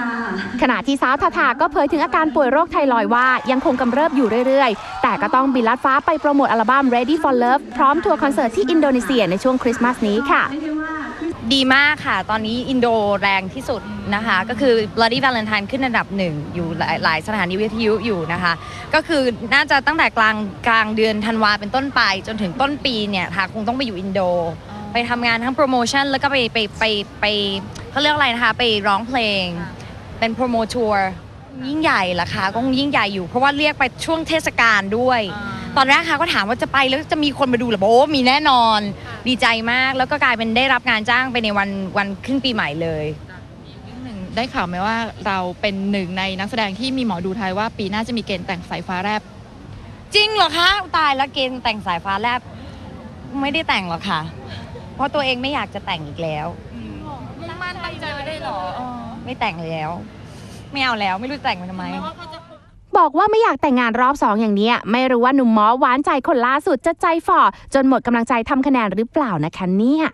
ค่ะขณะที่สาวทาทาก็เผยถึงอาการป่วยโรคไทรอยด์ว่ายังคงกำเริบอยู่เรื่อยๆ แต่ก็ต้องบินลัดฟ้าไปโปรโมทอัลบั้ม Ready for Love พร้อมทัวร์คอนเสิร์ตที่อินโดนีเซียในช่วงคริสต์มาสนี้ค่ะ ดีมากค่ะ ตอนนี้อินโดแรงที่สุดนะคะ ก็คือ Bloody Valentine ขึ้นอันดับหนึ่งอยู่หลายหลายสถานีวิทยุอยู่นะคะ ก็คือน่าจะตั้งแต่กลางกลางเดือนธันวาเป็นต้นไป จนถึงต้นปีเนี่ยค่ะคงต้องไปอยู่อินโด ไปทำงานทั้งโปรโมชั่นแล้วก็ไปไปไปไปเขาเรียกอะไรนะคะ ไปร้องเพลง เป็นโปรโมทัวร์ยิ่งใหญ่ละคะก็คงยิ่งใหญ่อยู่ เพราะว่าเรียกไปช่วงเทศกาลด้วย ตอนแรกค่ะก็ถามว่าจะไปแล้วจะมีคนมาดูเหรือโอ้มีแน่นอน ดีใจมากแล้วก็กลายเป็นได้รับงานจ้างไปในวันวันขึ้นปีใหม่เลยหนึ่งได้ข่าวไหมว่าเราเป็นหนึ่งในนักแสดงที่มีหมอดูทายว่าปีหน้าจะมีเกณฑ์แต่งสายฟ้าแลบจริงเหรอคะตายแล้วเกณฑ์แต่งสายฟ้าแลบไม่ได้แต่งหรอกค่ะ เพราะตัวเองไม่อยากจะแต่งอีกแล้ว มุ่งมั่นตั้งใจไว้ได้หรอ ไม่แต่งแล้ว ไม่เอาแล้วไม่รู้แต่งไปทำไม บอกว่าไม่อยากแต่งงานรอบสองอย่างเนี้ย ไม่รู้ว่าหนุ่มหมอหวานใจคนล่าสุดจะใจฝ่อจนหมดกำลังใจทำคะแนนหรือเปล่านะคะเนี่ย